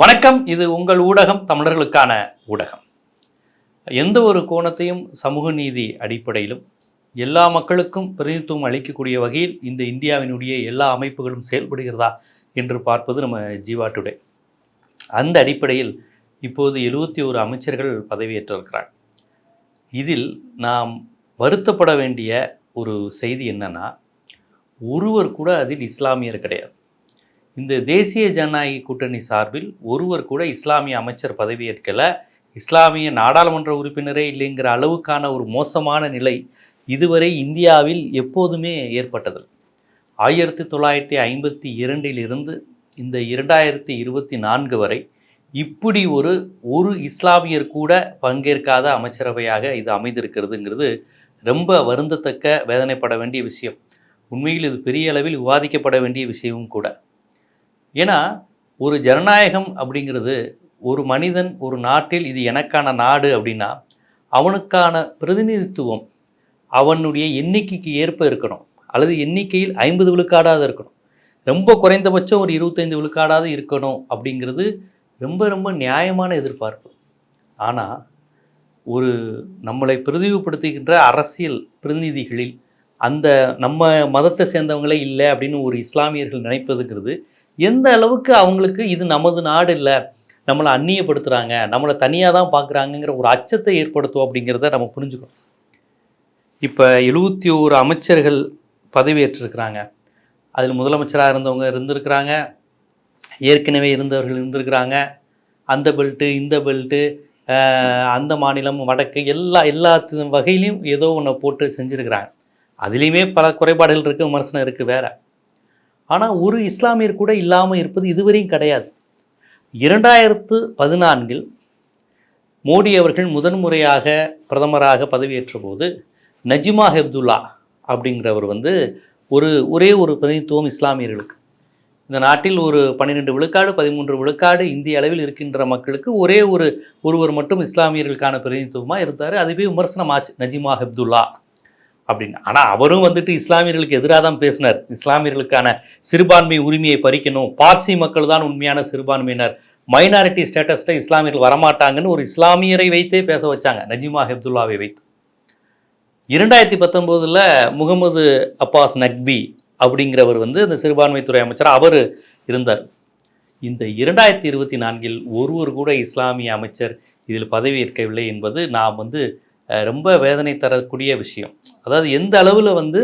வணக்கம். இது உங்கள் ஊடகம் தமிழர்களுக்கான ஊடகம். எந்த ஒரு கோணத்தையும் சமூக நீதி அடிப்படையிலும் எல்லா மக்களுக்கும் பிரதிநிதித்துவம் அளிக்கக்கூடிய வகையில் இந்த இந்தியாவினுடைய எல்லா அமைப்புகளும் செயல்படுகிறதா என்று பார்ப்பது நம்ம ஜீவா டுடே. அந்த அடிப்படையில் இப்போது எழுபத்தி ஒரு அமைச்சர்கள் பதவியேற்றிருக்கிறார் இதில் நாம் வருத்தப்பட வேண்டிய ஒரு செய்தி என்னன்னா ஒருவர் கூட அதில் இஸ்லாமியர் கிடையாது. இந்த தேசிய ஜனநாயக கூட்டணி சார்பில் ஒருவர் கூட இஸ்லாமிய அமைச்சர் பதவியேற்கல இஸ்லாமிய நாடாளுமன்ற உறுப்பினரே இல்லைங்கிற அளவுக்கான ஒரு மோசமான நிலை இதுவரை இந்தியாவில் எப்போதுமே ஏற்பட்டது ஆயிரத்தி தொள்ளாயிரத்தி ஐம்பத்தி இரண்டிலிருந்து இந்த இரண்டாயிரத்தி இருபத்தி நான்கு வரை இப்படி ஒரு ஒரு இஸ்லாமியர் கூட பங்கேற்காத அமைச்சரவையாக இது அமைந்திருக்கிறதுங்கிறது ரொம்ப வருந்தத்தக்க வேதனைப்பட வேண்டிய விஷயம். உண்மையில் இது பெரிய அளவில் விவாதிக்கப்பட வேண்டிய விஷயமும் கூட. ஏன்னா ஒரு ஜனநாயகம் அப்படிங்கிறது ஒரு மனிதன் ஒரு நாட்டில் இது எனக்கான நாடு அப்படின்னா அவனுக்கான பிரதிநிதித்துவம் அவனுடைய எண்ணிக்கைக்கு ஏற்ப இருக்கணும். அல்லது எண்ணிக்கையில் ஐம்பது விழுக்காடாவது இருக்கணும். ரொம்ப குறைந்தபட்சம் ஒரு இருபத்தைந்து விழுக்காடாவது இருக்கணும் அப்படிங்கிறது ரொம்ப ரொம்ப நியாயமான எதிர்பார்ப்பு. ஆனால் ஒரு நம்மளை பிரதிவுபடுத்துகின்ற அரசியல் பிரதிநிதிகளில் அந்த நம்ம மதத்தை சேர்ந்தவங்களே இல்லை அப்படின்னு ஒரு இஸ்லாமியர்கள் நினைப்பதுங்கிறது எந்த அளவுக்கு அவங்களுக்கு இது நமது நாடு இல்லை நம்மளை அந்நியப்படுத்துகிறாங்க நம்மளை தனியாக தான் பார்க்குறாங்கங்கிற ஒரு அச்சத்தை ஏற்படுத்தும் அப்படிங்கிறத நம்ம புரிஞ்சுக்கணும். இப்போ எழுபத்தி ஓரு அமைச்சர்கள் பதவியேற்றிருக்கிறாங்க. அதில் முதலமைச்சராக இருந்தவங்க இருந்திருக்கிறாங்க. ஏற்கனவே இருந்தவர்கள் இருந்திருக்கிறாங்க. அந்த பெல்ட்டு இந்த பெல்ட்டு அந்த மாநிலம் வடக்கு எல்லா எல்லா வகையிலையும் ஏதோ ஒன்றை போட்டு செஞ்சுருக்கிறாங்க. அதுலேயுமே பல குறைபாடுகள் இருக்குது விமர்சனம் இருக்குது வேறு. ஆனால் ஒரு இஸ்லாமியர் கூட இல்லாமல் இருப்பது இதுவரையும் கிடையாது. இரண்டாயிரத்து பதினான்கில் மோடி அவர்கள் முதன்முறையாக பிரதமராக பதவியேற்ற போது நஜிமா ஹெப்துல்லா அப்படிங்கிறவர் வந்து ஒரு ஒரே ஒரு பிரதிநிதித்துவம் இஸ்லாமியர்களுக்கு. இந்த நாட்டில் ஒரு பன்னிரெண்டு விழுக்காடு பதிமூன்று விழுக்காடு இந்திய அளவில் இருக்கின்ற மக்களுக்கு ஒரே ஒரு ஒருவர் மட்டும் இஸ்லாமியர்களுக்கான பிரதிநிதித்துவமாக இருந்தார். அதுவே விமர்சனம் ஆச்சு நஜிமா ஹெப்துல்லா. அப்படின்னு. ஆனால் அவரும் வந்துட்டு இஸ்லாமியர்களுக்கு எதிராக தான் பேசினார். இஸ்லாமியர்களுக்கான சிறுபான்மை உரிமையை பறிக்கணும். பார்சி மக்கள் தான் உண்மையான சிறுபான்மையினர். மைனாரிட்டி ஸ்டேட்டஸில் இஸ்லாமியர்கள் வரமாட்டாங்கன்னு ஒரு இஸ்லாமியரை வைத்தே பேச வச்சாங்க. நஜிமா ஹெப்துல்லாவை வைத்து. இரண்டாயிரத்தி பத்தொம்போதில் முகமது அப்பாஸ் நக்பி அப்படிங்கிறவர் வந்து இந்த சிறுபான்மைத்துறை அமைச்சர் அவர் இருந்தார். இந்த இரண்டாயிரத்தி இருபத்தி நான்கில் ஒருவர் கூட இஸ்லாமிய அமைச்சர் இதில் பதவியேற்கவில்லை என்பது நாம் வந்து ரொம்ப வேதனை தரக்கூடிய விஷயம். அதாவது எந்த அளவில் வந்து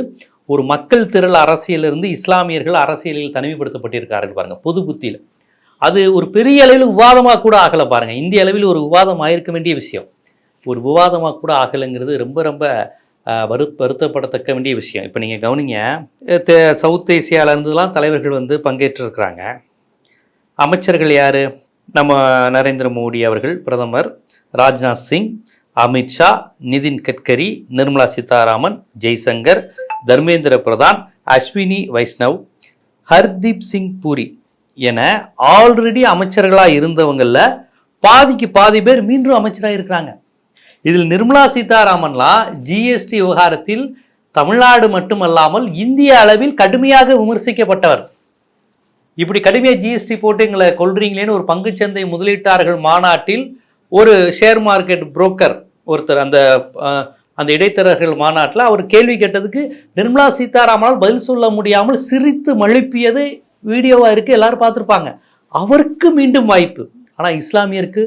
ஒரு மக்கள் திரள் அரசியலிருந்து இஸ்லாமியர்கள் அரசியலில் தனிமைப்படுத்தப்பட்டிருக்கார்கள் பாருங்கள் பொது புத்தியில். அது ஒரு பெரிய அளவில் விவாதமாக கூட ஆகலை பாருங்கள் இந்திய அளவில் ஒரு விவாதம் ஆயிருக்க வேண்டிய விஷயம். ஒரு விவாதமாக கூட ஆகலைங்கிறது ரொம்ப ரொம்ப வரு வருத்தப்படத்தக்க வேண்டிய விஷயம். இப்போ நீங்கள் கவனிங்க தே சவுத் ஏசியாவிலேருந்துலாம் தலைவர்கள் வந்து பங்கேற்றிருக்கிறாங்க. அமைச்சர்கள் யார்? நம்ம நரேந்திர மோடி அவர்கள் பிரதமர் ராஜ்நாத் சிங் அமித்ஷா நிதின் கட்கரி நிர்மலா சீதாராமன் ஜெய்சங்கர் தர்மேந்திர பிரதான் அஸ்வினி வைஷ்ணவ் ஹர்தீப் சிங் பூரி என ஆல்ரெடி அமைச்சர்களாக இருந்தவங்களில் பாதிக்கு பாதி பேர் மீண்டும் அமைச்சராக இருக்கிறாங்க. இதில் நிர்மலா சீதாராமன்லாம் ஜிஎஸ்டி விவகாரத்தில் தமிழ்நாடு மட்டுமல்லாமல் இந்திய அளவில் கடுமையாக விமர்சிக்கப்பட்டவர். இப்படி கடுமையாக ஜிஎஸ்டி போட்டு எங்களை கொள்றீங்களேன்னு ஒரு பங்குச்சந்தை முதலீட்டாளர்கள் மாநாட்டில் ஒரு ஷேர் மார்க்கெட் புரோக்கர் ஒருத்தர் அந்த அந்த இடைத்தரகர்கள் மாநாட்டில் அவர் கேள்வி கேட்டதுக்கு நிர்மலா சீதாராமனால் பதில் சொல்ல முடியாமல் சிரித்து மழுப்பியது வீடியோவாக இருக்குது எல்லாரும் பார்த்துருப்பாங்க. அவருக்கு மீண்டும் வாய்ப்பு. ஆனால் இஸ்லாமியருக்கு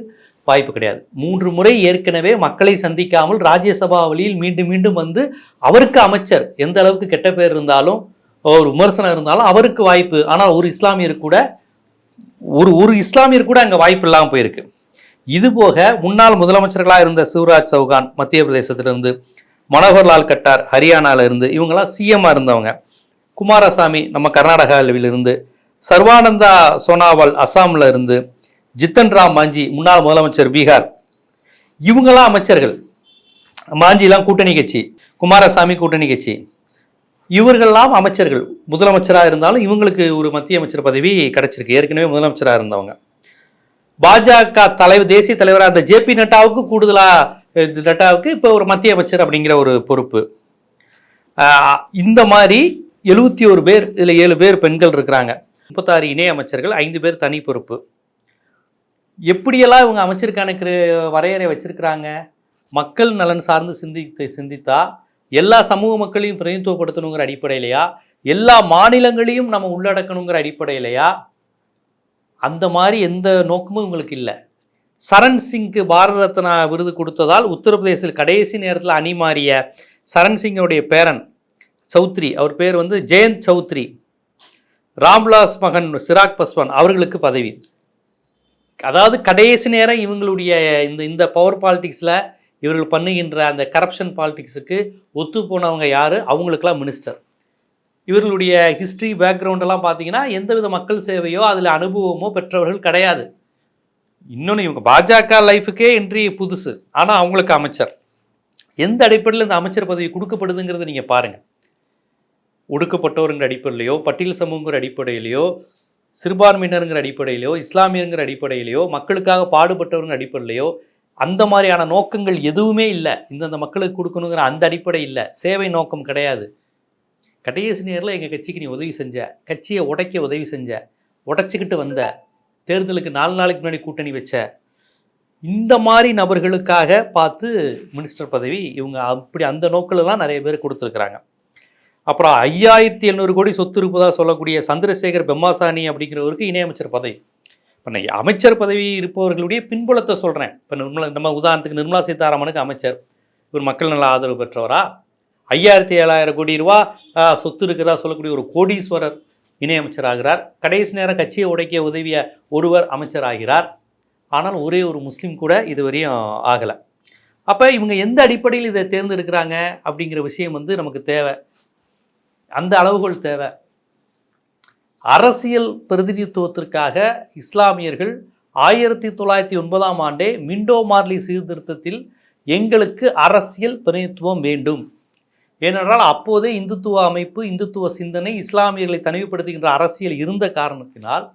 வாய்ப்பு கிடையாது. மூன்று முறை ஏற்கனவே மக்களை சந்திக்காமல் ராஜ்யசபா வழியில் மீண்டும் மீண்டும் வந்து அவருக்கு அமைச்சர் எந்த அளவுக்கு கெட்ட பேர் இருந்தாலும் ஒரு விமர்சனம் இருந்தாலும் அவருக்கு வாய்ப்பு. ஆனால் ஒரு இஸ்லாமியர் கூட ஒரு ஒரு இஸ்லாமியர் கூட அங்கே வாய்ப்பு இல்லாமல் போயிருக்கு. இதுபோக முன்னாள் முதலமைச்சர்களாக இருந்த சிவராஜ் சௌகான் மத்திய பிரதேசத்திலிருந்து மனோகர்லால் கட்டார் ஹரியானாவிலிருந்து இவங்கெல்லாம் சிஎம்மாக இருந்தவங்க. குமாரசாமி நம்ம கர்நாடகாவிலிருந்து சர்வானந்தா சோனாவால் அசாமில் இருந்து ஜித்தன் ராம் மாஞ்சி முன்னாள் முதலமைச்சர் பீகார். இவங்களாம் அமைச்சர்கள். மாஞ்சிலாம் கூட்டணி கட்சி குமாரசாமி கூட்டணி கட்சி. இவர்கள்லாம் அமைச்சர்கள். முதலமைச்சராக இருந்தாலும் இவங்களுக்கு ஒரு மத்திய அமைச்சர் பதவி கிடச்சிருக்கு. ஏற்கனவே முதலமைச்சராக இருந்தவங்க. பாஜக தலைவர் தேசிய தலைவராக இருந்த ஜே பி நட்டாவுக்கு கூடுதலாக நட்டாவுக்கு இப்போ ஒரு மத்திய அமைச்சர் அப்படிங்கிற ஒரு பொறுப்பு. இந்த மாதிரி எழுபத்தி ஒரு பேர் இதில் ஏழு பேர் பெண்கள் இருக்கிறாங்க. முப்பத்தாறு இணை அமைச்சர்கள் ஐந்து பேர் தனி பொறுப்பு. எப்படியெல்லாம் இவங்க அமைச்சருக்கான வரையறை வச்சிருக்கிறாங்க? மக்கள் நலன் சார்ந்து சிந்தித்து சிந்தித்தா எல்லா சமூக மக்களையும் பிரதிநிதித்துவப்படுத்தணுங்கிற அடிப்படையிலையா? எல்லா மாநிலங்களையும் நம்ம உள்ளடக்கணுங்கிற அடிப்படையிலையா? அந்த மாதிரி எந்த நோக்கமும் இவங்களுக்கு இல்லை. சரண் சிங்க்கு பாரத ரத்னா விருது கொடுத்ததால் உத்தரப்பிரதேசில் கடைசி நேரத்தில் அணி மாறிய சரண் சிங்கோடைய பேரன் சௌத்ரி அவர் பேர் வந்து ஜெயந்த் சௌத்ரி. ராம்லாஸ் மகன் சிராக் பஸ்வான் அவர்களுக்கு பதவி. அதாவது கடைசி நேரம் இவங்களுடைய இந்த இந்த பவர் பாலிடிக்ஸில் இவர்கள் பண்ணுகின்ற அந்த கரப்ஷன் பாலிடிக்ஸுக்கு ஒத்து போனவங்க யார்? அவங்களுக்கெல்லாம் மினிஸ்டர் இவர்களுடைய ஹிஸ்ட்ரி பேக்ரவுண்டெல்லாம் பார்த்தீங்கன்னா எந்தவித மக்கள் சேவையோ அதில் அனுபவமோ பெற்றவர்கள் கிடையாது. இன்னொன்று இவங்க பாஜக லைஃபுக்கே இன்றி புதுசு. ஆனால் அவங்களுக்கு அமைச்சர். எந்த அடிப்படையில் இந்த அமைச்சர் பதவி கொடுக்கப்படுதுங்கிறத நீங்கள் பாருங்கள் ஒடுக்கப்பட்டோருங்கிற அடிப்படையிலையோ பட்டியல் சமூகங்கிற அடிப்படையிலையோ சிறுபான்மையினருங்கிற அடிப்படையிலையோ இஸ்லாமியருங்கிற அடிப்படையிலையோ மக்களுக்காக பாடுபட்டவருங்கிற அடிப்படையிலையோ அந்த மாதிரியான நோக்கங்கள் எதுவுமே இல்லை. இந்தந்த மக்களுக்கு கொடுக்கணுங்கிற அந்த அடிப்படை இல்லை. சேவை நோக்கம் கிடையாது. கடைசி நேரில் எங்கள் கட்சிக்கு நீ உதவி செஞ்ச கட்சியை உடைக்க உதவி செஞ்ச உடைச்சிக்கிட்டு வந்த தேர்தலுக்கு நாலு நாளைக்கு முன்னாடி கூட்டணி வச்ச இந்த மாதிரி நபர்களுக்காக பார்த்து மினிஸ்டர் பதவி இவங்க அப்படி அந்த நோக்கிலலாம் நிறைய பேர் கொடுத்துருக்குறாங்க. அப்புறம் ஐயாயிரத்தி எழுநூறு கோடி சொத்து இருப்பதாக சொல்லக்கூடிய சந்திரசேகர் பெம்மாசானி அப்படிங்கிறவருக்கு இணையமைச்சர் பதவி. இப்போ நான் அமைச்சர் பதவி இருப்பவர்களுடைய பின்புலத்தை சொல்கிறேன் இப்போ நிர்மலா நம்ம உதாரணத்துக்கு நிர்மலா சீதாராமனுக்கு அமைச்சர். இவர் மக்கள் நல ஆதரவு பெற்றவரா? ஐயாயிரத்தி ஏழாயிரம் கோடி ரூபா சொத்து இருக்கிறதா சொல்லக்கூடிய ஒரு கோடீஸ்வரர் இணையமைச்சராகிறார். கடைசி நேரம் கட்சியை உடைக்க உதவிய ஒருவர் அமைச்சர் ஆகிறார் ஆனால் ஒரே ஒரு முஸ்லீம் கூட இதுவரையும் ஆகலை. அப்போ இவங்க எந்த அடிப்படையில் இதை தேர்ந்தெடுக்கிறாங்க அப்படிங்கிற விஷயம் வந்து நமக்கு தேவை. அந்த அளவுகள் தேவை. அரசியல் பிரதிநிதித்துவத்திற்காக இஸ்லாமியர்கள் ஆயிரத்தி தொள்ளாயிரத்தி ஒன்பதாம் ஆண்டே மிண்டோ மார்லி சீர்திருத்தத்தில் எங்களுக்கு அரசியல் பிரதிநிதித்துவம் வேண்டும். ஏனென்றால் அப்போதே இந்துத்துவ அமைப்பு இந்துத்துவ சிந்தனை இஸ்லாமியர்களை தனிமைப்படுத்துகின்ற அரசியல் இருந்த காரணத்தினால்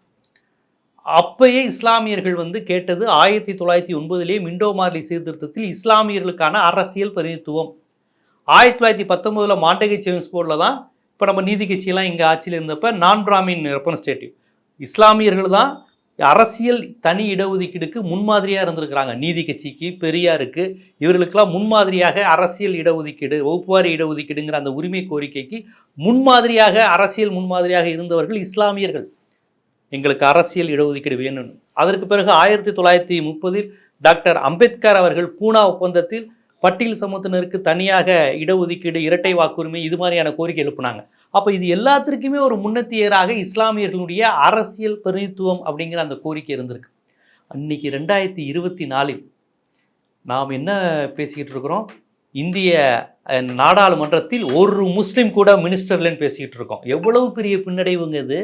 அப்பயே இஸ்லாமியர்கள் வந்து கேட்டது ஆயிரத்தி தொள்ளாயிரத்தி ஒன்பதிலே மிண்டோ மார்லி சீர்திருத்தத்தில் இஸ்லாமியர்களுக்கான அரசியல் பிரதிநிதித்துவம். ஆயிரத்தி தொள்ளாயிரத்தி பத்தொம்போதில் மாண்டகை சேவிங்ஸ் போர்டில் தான் இப்போ நம்ம நீதி கட்சியெல்லாம் இங்கே ஆட்சியில் இருந்தப்போ நான் பிராமின் ரெப்ரஸன்டேட்டிவ் இஸ்லாமியர்கள் தான் அரசியல் தனி இடஒதுக்கீடுக்கு முன்மாதிரியாக இருந்திருக்கிறாங்க. நீதி கட்சிக்கு பெரியாருக்கு இவர்களுக்கெல்லாம் முன்மாதிரியாக அரசியல் இடஒதுக்கீடு வகுப்புவாரி இடஒதுக்கீடுங்கிற அந்த உரிமை கோரிக்கைக்கு முன்மாதிரியாக அரசியல் முன்மாதிரியாக இருந்தவர்கள் இஸ்லாமியர்கள். எங்களுக்கு அரசியல் இடஒதுக்கீடு வேணும் அதற்கு பிறகு ஆயிரத்தி தொள்ளாயிரத்தி முப்பதில் டாக்டர் அம்பேத்கர் அவர்கள் பூனா ஒப்பந்தத்தில் பட்டியல் சமூகத்தினருக்கு தனியாக இடஒதுக்கீடு இரட்டை வாக்குரிமை இது மாதிரியான கோரிக்கை எழுப்புனாங்க. அப்போ இது எல்லாத்திற்குமே ஒரு முன்னத்தியராக இஸ்லாமியர்களுடைய அரசியல் பிரதிநிதித்துவம் அப்படிங்கிற அந்த கோரிக்கை இருந்திருக்கு. அன்னைக்கு ரெண்டாயிரத்தி இருபத்தி நாலில் நாம் என்ன பேசிக்கிட்டு இருக்கிறோம்? இந்திய நாடாளுமன்றத்தில் ஒரு முஸ்லீம் கூட மினிஸ்டர்லன்னு பேசிக்கிட்டு இருக்கோம். எவ்வளவு பெரிய பின்னடைவுங்க இது?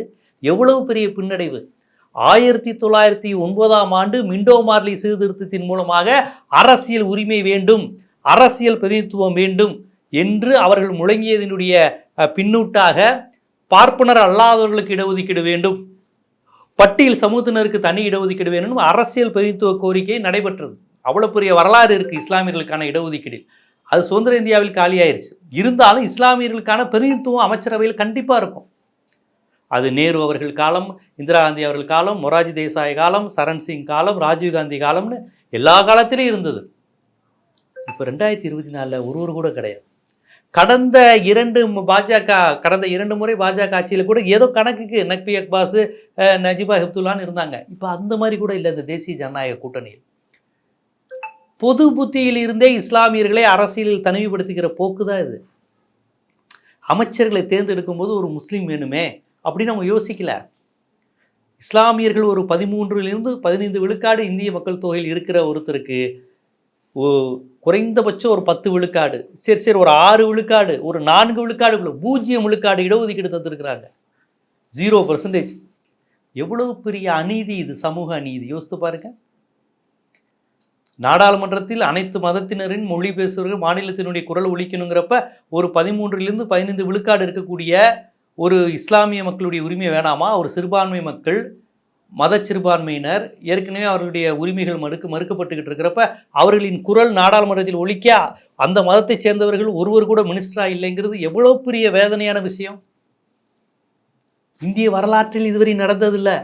எவ்வளவு பெரிய பின்னடைவு? ஆயிரத்தி தொள்ளாயிரத்தி ஒன்பதாம் ஆண்டு மிண்டோ மார்லி சீர்திருத்தத்தின் மூலமாக அரசியல் உரிமை வேண்டும் அரசியல் பிரதிநிதித்துவம் வேண்டும் என்று அவர்கள் முழங்கியதனுடைய பின்னூட்டாக பார்ப்பனர் அல்லாதவர்களுக்கு இடஒதுக்கீடு வேண்டும். பட்டியல் சமூகத்தினருக்கு தனி இடஒதுக்கீடு வேணும் அரசியல் பிரதிநிதித்துவ கோரிக்கை நடைபெற்றது. அவ்வளோ பெரிய வரலாறு இருக்குது இஸ்லாமியர்களுக்கான இடஒதுக்கீடில். அது சுதந்திர இந்தியாவில் காலியாயிருச்சு. இருந்தாலும் இஸ்லாமியர்களுக்கான பிரதிநிதித்துவம் அமைச்சரவையில் கண்டிப்பாக இருக்கும். அது நேரு அவர்கள் காலம் இந்திரா காந்தி அவர்கள் காலம் மொராஜி தேசாய் காலம் சரண் சிங் காலம் ராஜீவ்காந்தி காலம்னு எல்லா காலத்திலையும் இருந்தது. இப்போ ரெண்டாயிரத்தி இருபத்தி நாலில் ஒருவர் கூட கிடையாது. கடந்த இரண்டு பாஜக கடந்த இரண்டு முறை பாஜக ஆட்சியில் கூட ஏதோ கணக்குக்கு நக்பி அக்பாஸ் நஜிபா ஹிப்துல்லான்னு இருந்தாங்க. இப்போ அந்த மாதிரி கூட இல்லை இந்த தேசிய ஜனநாயக கூட்டணியில். பொது புத்தியில் இருந்தே இஸ்லாமியர்களை அரசியலில் தனிமைப்படுத்துகிற போக்கு தான் இது. அமைச்சர்களை தேர்ந்தெடுக்கும் போது ஒரு முஸ்லீம் வேணுமே அப்படின்னு அவங்க யோசிக்கல. இஸ்லாமியர்கள் ஒரு பதிமூன்றுலேருந்து பதினைந்து விழுக்காடு இந்திய மக்கள் தொகையில் இருக்கிற ஒருத்தருக்கு குறைந்தபட்சம் ஒரு பத்து விழுக்காடு. சரி சரி ஒரு ஆறு விழுக்காடு ஒரு நான்கு விழுக்காடு இவ்வளோ பூஜ்ஜியம் விழுக்காடு இடஒதுக்கீடு தந்திருக்கிறாங்க. ஜீரோ பர்சன்டேஜ் எவ்வளவு பெரிய அநீதி இது சமூக அநீதி? யோசித்து பாருங்க. நாடாளுமன்றத்தில் அனைத்து மதத்தினரின் மொழி பேசுபவர்கள் மாநிலத்தினுடைய குரல் ஒழிக்கணுங்கிறப்ப ஒரு பதிமூன்றிலிருந்து பதினைந்து விழுக்காடு இருக்கக்கூடிய ஒரு இஸ்லாமிய மக்களுடைய உரிமை வேணாமா? ஒரு சிறுபான்மை மக்கள் மத சிறுபான்மையினர் ஏற்கனவே அவர்களுடைய உரிமைகள் மறுக்க மறுக்கப்பட்டுக்கிட்டு இருக்கிறப்ப அவர்களின் குரல் நாடாளுமன்றத்தில் ஒழிக்க அந்த மதத்தைச் சேர்ந்தவர்கள் ஒருவர் கூட மினிஸ்டரா இல்லைங்கிறது எவ்வளோ பெரிய வேதனையான விஷயம்? இந்திய வரலாற்றில் இதுவரை நடந்ததில்லை.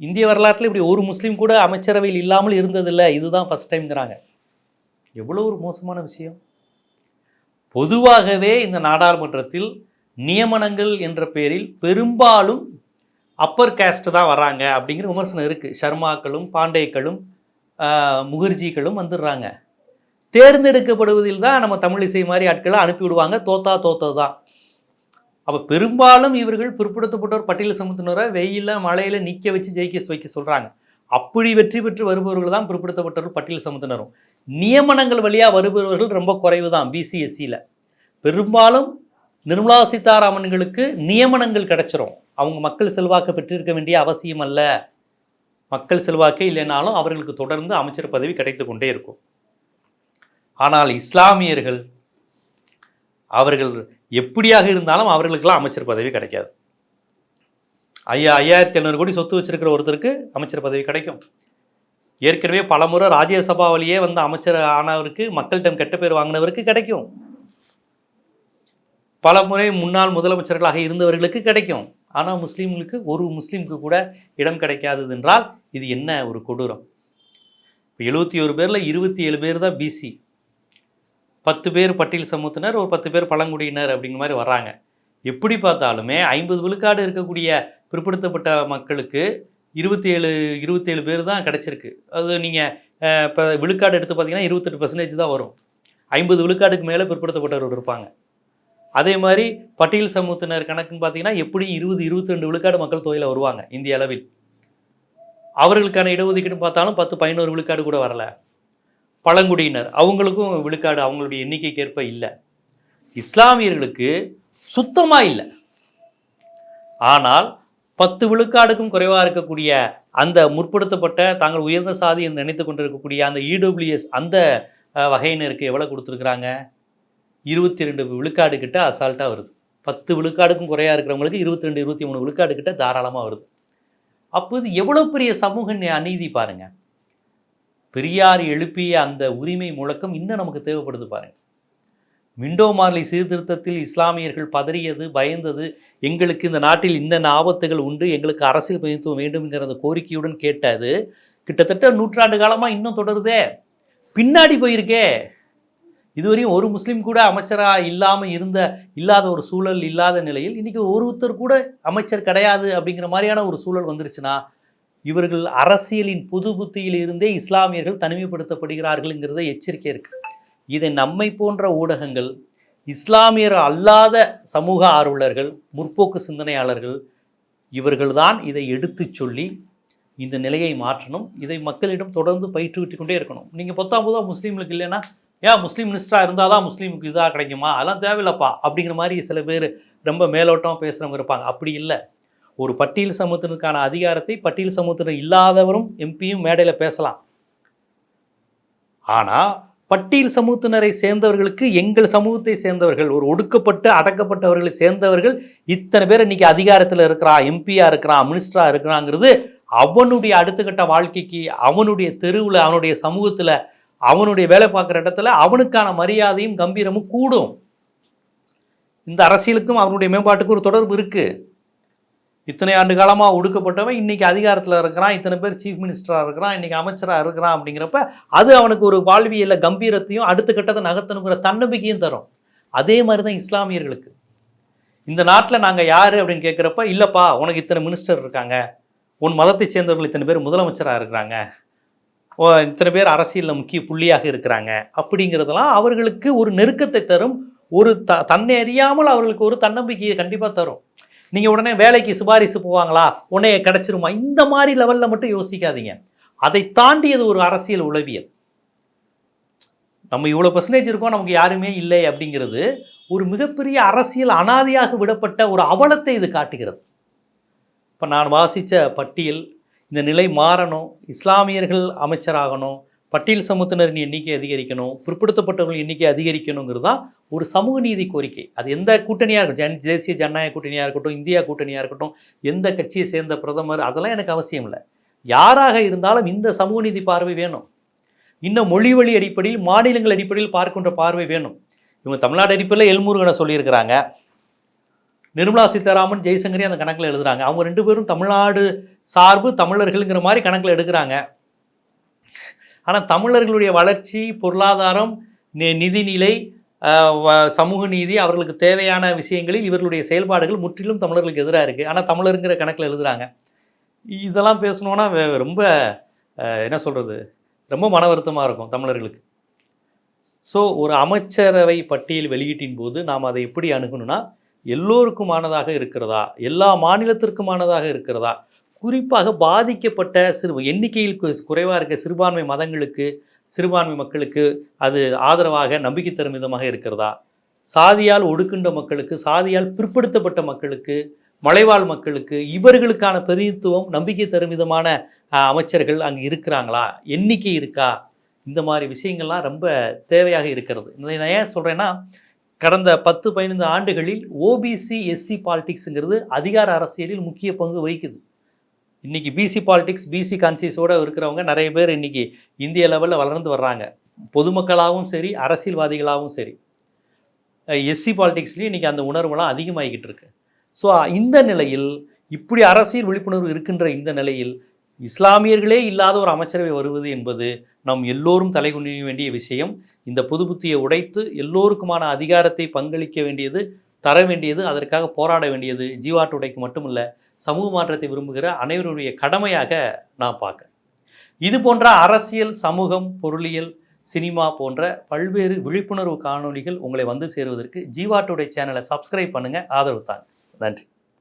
இந்திய வரலாற்றில் இப்படி ஒரு முஸ்லீம் கூட அமைச்சரவையில் இல்லாமல் இருந்ததில்லை. இதுதான் ஃபஸ்ட் டைம்ங்கிறாங்க எவ்வளோ ஒரு மோசமான விஷயம். பொதுவாகவே இந்த நாடாளுமன்றத்தில் நியமனங்கள் என்ற பெயரில் பெரும்பாலும் அப்பர் கேஸ்ட் தான் வராங்க அப்படிங்கிற விமர்சனம் இருக்குது சர்மாக்களும் பாண்டேக்களும் முகர்ஜிகளும் வந்துடுறாங்க. தேர்ந்தெடுக்கப்படுவதில் தான் நம்ம தமிழிசை மாதிரி ஆட்களை அனுப்பிவிடுவாங்க தோத்தா தோத்தது தான். அப்போ பெரும்பாலும் இவர்கள் பிற்படுத்தப்பட்டோர் பட்டியல் சமூகத்தினரை வெயிலில் மழையில் நிற்க வச்சு ஜெயிக்க வைக்க சொல்கிறாங்க அப்படி வெற்றி பெற்று வருபவர்கள் தான் பிற்படுத்தப்பட்டோர் பட்டியல் சமூகத்தினரும் நியமனங்கள் வழியாக வருபவர்கள் ரொம்ப குறைவு தான் பிசிஎஸ்சியில் e பெரும்பாலும் நிர்மலா சீதாராமன்களுக்கு நியமனங்கள் கிடைச்சிரும். அவங்க மக்கள் செல்வாக்கு பெற்றிருக்க வேண்டிய அவசியம் அல்ல. மக்கள் செல்வாக்கே இல்லைனாலும் அவர்களுக்கு தொடர்ந்து அமைச்சர் பதவி கிடைத்து கொண்டே இருக்கும். ஆனால் இஸ்லாமியர்கள் அவர்கள் எப்படியாக இருந்தாலும் அவர்களுக்கெல்லாம் அமைச்சர் பதவி கிடைக்காது. ஐயா ஐயாயிரத்தி எழுநூறு கோடி சொத்து வச்சிருக்கிற ஒருத்தருக்கு அமைச்சர் பதவி கிடைக்கும். ஏற்கனவே பலமுறை ராஜ்யசபா வழியே வந்து அமைச்சர் ஆனவருக்கு மக்கள்கிட்ட கெட்ட பேர் வாங்கினவருக்கு கிடைக்கும். பல முறை முன்னாள் முதலமைச்சர்களாக இருந்தவர்களுக்கு கிடைக்கும். ஆனால் முஸ்லீம்களுக்கு ஒரு முஸ்லீமுக்கு கூட இடம் கிடைக்காதது என்றால் இது என்ன ஒரு கொடூரம்? இப்போ எழுபத்தி ஒரு பேரில் இருபத்தி ஏழு பேர் தான் பிசி பத்து பேர் பட்டியல் சமூகத்தினர் ஒரு பத்து பேர் பழங்குடியினர் அப்படிங்கிற மாதிரி வர்றாங்க. எப்படி பார்த்தாலுமே ஐம்பது விழுக்காடு இருக்கக்கூடிய பிற்படுத்தப்பட்ட மக்களுக்கு இருபத்தி ஏழு இருபத்தேழு பேர் தான் கிடச்சிருக்கு. அது நீங்கள் இப்போ விழுக்காடு எடுத்து பார்த்தீங்கன்னா இருபத்தெட்டு பர்சன்டேஜ் தான் வரும். ஐம்பது விழுக்காடுக்கு மேலே பிற்படுத்தப்பட்டவர்கள் இருப்பாங்க. அதே மாதிரி பட்டியல் சமூகத்தினர் கணக்குன்னு பார்த்தீங்கன்னா எப்படி இருபது இருபத்தி ரெண்டு விழுக்காடு மக்கள் தொகையில் வருவாங்க இந்திய அளவில். அவர்களுக்கான இடஒதுக்கீடு பார்த்தாலும் பத்து பதினோரு விழுக்காடு கூட வரல. பழங்குடியினர் அவங்களுக்கும் விழுக்காடு அவங்களுடைய எண்ணிக்கைக்கு ஏற்ப இல்லை. இஸ்லாமியர்களுக்கு சுத்தமாக இல்லை. ஆனால் பத்து விழுக்காடுக்கும் குறைவாக இருக்கக்கூடிய அந்த முற்படுத்தப்பட்ட தாங்கள் உயர்ந்த சாதி என்று நினைத்து கொண்டிருக்கக்கூடிய அந்த இடபிள்யூஎஸ் அந்த வகையினருக்கு எவ்வளோ கொடுத்துருக்குறாங்க? இருபத்தி ரெண்டு விழுக்காடு கிட்ட அசால்ட்டாக வருது. பத்து விழுக்காடுக்கும் குறையாக இருக்கிறவங்களுக்கு இருபத்தி ரெண்டு இருபத்தி மூணு விழுக்காடு கிட்ட தாராளமாக வருது. அப்போ இது எவ்வளோ பெரிய சமூக அநீதி பாருங்கள் பெரியார் எழுப்பிய அந்த உரிமை முழக்கம் இன்னும் நமக்கு தேவைப்படுது பாருங்கள் மிண்டோ மார்லி சீர்திருத்தத்தில் இஸ்லாமியர்கள் பதறியது பயந்தது எங்களுக்கு இந்த நாட்டில் இன்னென்ன ஆபத்துகள் உண்டு எங்களுக்கு அரசியல் பிரதித்துவம் வேண்டும்ங்கிற அந்த கோரிக்கையுடன் கேட்டது கிட்டத்தட்ட நூற்றாண்டு காலமாக இன்னும் தொடருதே. பின்னாடி போயிருக்கே. இதுவரையும் ஒரு முஸ்லீம் கூட அமைச்சராக இல்லாமல் இருந்த இல்லாத ஒரு சூழல் இல்லாத நிலையில் இன்றைக்கி ஒருத்தர் கூட அமைச்சர் கிடையாது அப்படிங்கிற மாதிரியான ஒரு சூழல் வந்துருச்சுன்னா இவர்கள் அரசியலின் புது புத்தியில் இருந்தே இஸ்லாமியர்கள் தனிமைப்படுத்தப்படுகிறார்கள்ங்கிறத எச்சரிக்கை இருக்குது இதை நம்மை போன்ற ஊடகங்கள் இஸ்லாமியர் அல்லாத சமூக ஆர்வலர்கள் முற்போக்கு சிந்தனையாளர்கள் இவர்கள்தான் இதை எடுத்துச் சொல்லி இந்த நிலையை மாற்றணும். இதை மக்களிடம் தொடர்ந்து பயிற்றுவிட்டு கொண்டே இருக்கணும். நீங்கள் பத்தாம் போதா முஸ்லீம்களுக்கு இல்லைன்னா ஏன் முஸ்லீம் மினிஸ்டராக இருந்தால் தான் முஸ்லீமுக்கு இதாக கிடைக்குமா? அதெல்லாம் தேவையில்லப்பா. அப்படிங்கிற மாதிரி சில பேர் ரொம்ப மேலோட்டமாக பேசுகிறவங்க இருப்பாங்க. அப்படி இல்லை. ஒரு பட்டியல் சமூகத்தினருக்கான அதிகாரத்தை பட்டியல் சமூகத்தினர் இல்லாதவரும் எம்பியும் மேடையில் பேசலாம். ஆனால் பட்டியல் சமூகத்தினரை சேர்ந்தவர்களுக்கு எங்கள் சமூகத்தை சேர்ந்தவர்கள் ஒரு ஒடுக்கப்பட்டு அடக்கப்பட்டவர்களை சேர்ந்தவர்கள் இத்தனை பேர் இன்னைக்கு அதிகாரத்தில் இருக்கிறான் எம்பியாக இருக்கிறான் மினிஸ்டராக இருக்கிறாங்கிறது அவனுடைய அடுத்த கட்ட வாழ்க்கைக்கு அவனுடைய தெருவில் அவனுடைய சமூகத்தில் அவனுடைய வேலை பார்க்குற இடத்துல அவனுக்கான மரியாதையும் கம்பீரமும் கூடும். இந்த அரசியலுக்கும் அவனுடைய மேம்பாட்டுக்கும் ஒரு தொடர்பு இருக்குது இத்தனை ஆண்டு காலமாக ஒடுக்கப்பட்டவன் இன்றைக்கி அதிகாரத்தில் இருக்கிறான் இத்தனை பேர் சீஃப் மினிஸ்டராக இருக்கிறான் இன்றைக்கி அமைச்சராக இருக்கிறான் அப்படிங்கிறப்ப அது அவனுக்கு ஒரு வாழ்வியலில் கம்பீரத்தையும் அடுத்த கட்டத்தை நகர்த்தணுங்கிற தன்னம்பிக்கையும் தரும். அதே மாதிரி தான் இஸ்லாமியர்களுக்கு. இந்த நாட்டில் நாங்கள் யார் அப்படின்னு கேட்குறப்ப இல்லைப்பா உனக்கு இத்தனை மினிஸ்டர் இருக்காங்க. உன் மதத்தை சேர்ந்தவர்கள் இத்தனை பேர் முதலமைச்சராக இருக்கிறாங்க. இத்தனை பேர் அரசியலில் முக்கிய புள்ளியாக இருக்கிறாங்க. அப்படிங்கிறதெல்லாம் அவர்களுக்கு ஒரு நெருக்கத்தை தரும். ஒரு த தன்னை அறியாமல் அவர்களுக்கு ஒரு தன்னம்பிக்கையை கண்டிப்பாக தரும். நீங்கள் உடனே வேலைக்கு சிபாரிசு போவாங்களா? உடனே கிடச்சிருமா? இந்த மாதிரி லெவலில் மட்டும் யோசிக்காதீங்க. அதை தாண்டியது ஒரு அரசியல் உளவியல். நம்ம இவ்வளோ பர்சன்டேஜ் இருக்கோம் நமக்கு யாருமே இல்லை அப்படிங்கிறது ஒரு மிகப்பெரிய அரசியல் அனாதையாக விடப்பட்ட ஒரு அவலத்தை இது காட்டுகிறது. இப்போ நான் வாசித்த பட்டியல் இந்த நிலை மாறணும் இஸ்லாமியர்கள் அமைச்சராகணும் பட்டியல் சமூகத்தினரின் எண்ணிக்கை அதிகரிக்கணும் பிற்படுத்தப்பட்டவர்கள் எண்ணிக்கை அதிகரிக்கணுங்கிறது தான் ஒரு சமூக நீதி கோரிக்கை. அது எந்த கூட்டணியாக இருக்கட்டும் ஜன் தேசிய ஜனநாயக கூட்டணியாக இருக்கட்டும் இந்தியா கூட்டணியாக இருக்கட்டும் எந்த கட்சியை சேர்ந்த பிரதமர் அதெல்லாம் எனக்கு அவசியம் இல்லை. யாராக இருந்தாலும் இந்த சமூக நீதி பார்வை வேணும். இன்னும் மொழி வழி அடிப்படையில் மாநிலங்கள் அடிப்படையில் பார்க்கின்ற பார்வை வேணும். இவங்க தமிழ்நாடு அடிப்படையில் எல்முருகனை சொல்லியிருக்கிறாங்க. நிர்மலா சீதாராமன் ஜெய்சங்கரி அந்த கணக்கில் எழுதுகிறாங்க அவங்க ரெண்டு பேரும் தமிழ்நாடு சார்பு தமிழர்கள்ங்கிற மாதிரி கணக்கில் எடுக்கிறாங்க. ஆனால் தமிழர்களுடைய வளர்ச்சி பொருளாதாரம் நி- நிதிநிலை வ- சமூக நீதி அவர்களுக்கு தேவையான விஷயங்களில் இவர்களுடைய செயல்பாடுகள் முற்றிலும் தமிழர்களுக்கு எதிராக இருக்குது ஆனால் தமிழருங்கிற கணக்கில் எழுதுகிறாங்க இதெல்லாம் பேசணுன்னா ரொம்ப என்ன சொல்கிறது ரொம்ப மன வருத்தமாக இருக்கும் தமிழர்களுக்கு. ஸோ ஒரு அமைச்சரவை பட்டியல் வெளியீட்டின் போது நாம் அதை எப்படி அணுகணும்னா எல்லோருக்குமானதாக இருக்கிறதா? எல்லா மாநிலத்திற்குமானதாக இருக்கிறதா? குறிப்பாக பாதிக்கப்பட்ட சிறு எண்ணிக்கையில் குறைவாக இருக்க சிறுபான்மை மதங்களுக்கு சிறுபான்மை மக்களுக்கு அது ஆதரவாக நம்பிக்கை தரும் விதமாக இருக்கிறதா? சாதியால் ஒடுக்கின்ற மக்களுக்கு சாதியால் பிற்படுத்தப்பட்ட மக்களுக்கு மலைவாழ் மக்களுக்கு இவர்களுக்கான பிரதிநிதித்துவம் நம்பிக்கை தரும் விதமான அமைச்சர்கள் அங்கே இருக்கிறாங்களா? எண்ணிக்கை இருக்கா? இந்த மாதிரி விஷயங்கள்லாம் ரொம்ப தேவையாக இருக்கிறது. இதை நான் ஏன் சொல்கிறேன்னா கடந்த பத்து பதினைந்து ஆண்டுகளில் ஓபிசி எஸ்சி பாலிடிக்ஸுங்கிறது அதிகார அரசியலில் முக்கிய பங்கு வகிக்குது. இன்றைக்கி பிசி பாலிடிக்ஸ் பிசி கான்சியஸோடு இருக்கிறவங்க நிறைய பேர் இன்னைக்கு இந்திய லெவலில் வளர்ந்து வர்றாங்க. பொதுமக்களாகவும் சரி அரசியல்வாதிகளாகவும் சரி. எஸ்சி பாலிடிக்ஸ்லேயும் இன்றைக்கி அந்த உணர்வுலாம் அதிகமாகிக்கிட்டு இருக்கு. ஸோ இந்த நிலையில் இப்படி அரசியல் விழிப்புணர்வு இருக்கின்ற இந்த நிலையில் இஸ்லாமியர்களே இல்லாத ஒரு அமைச்சரவை வருவது என்பது நாம் எல்லோரும் தலைகுனிய வேண்டிய விஷயம். இந்த புது புத்தியை உடைத்து எல்லோருக்குமான அதிகாரத்தை பங்களிக்க வேண்டியது தர வேண்டியது அதற்காக போராட வேண்டியது ஜீவாட்டுடைக்கு மட்டுமல்ல சமூக மாற்றத்தை விரும்புகிற அனைவருடைய கடமையாக நான் பார்க்குறேன் இது போன்ற அரசியல் சமூகம் பொருளியல் சினிமா போன்ற பல்வேறு விழிப்புணர்வு காணொளிகள் உங்களை வந்து சேருவதற்கு ஜீவா சேனலை சப்ஸ்கிரைப் பண்ணுங்கள் ஆதரவு தாங்க. நன்றி.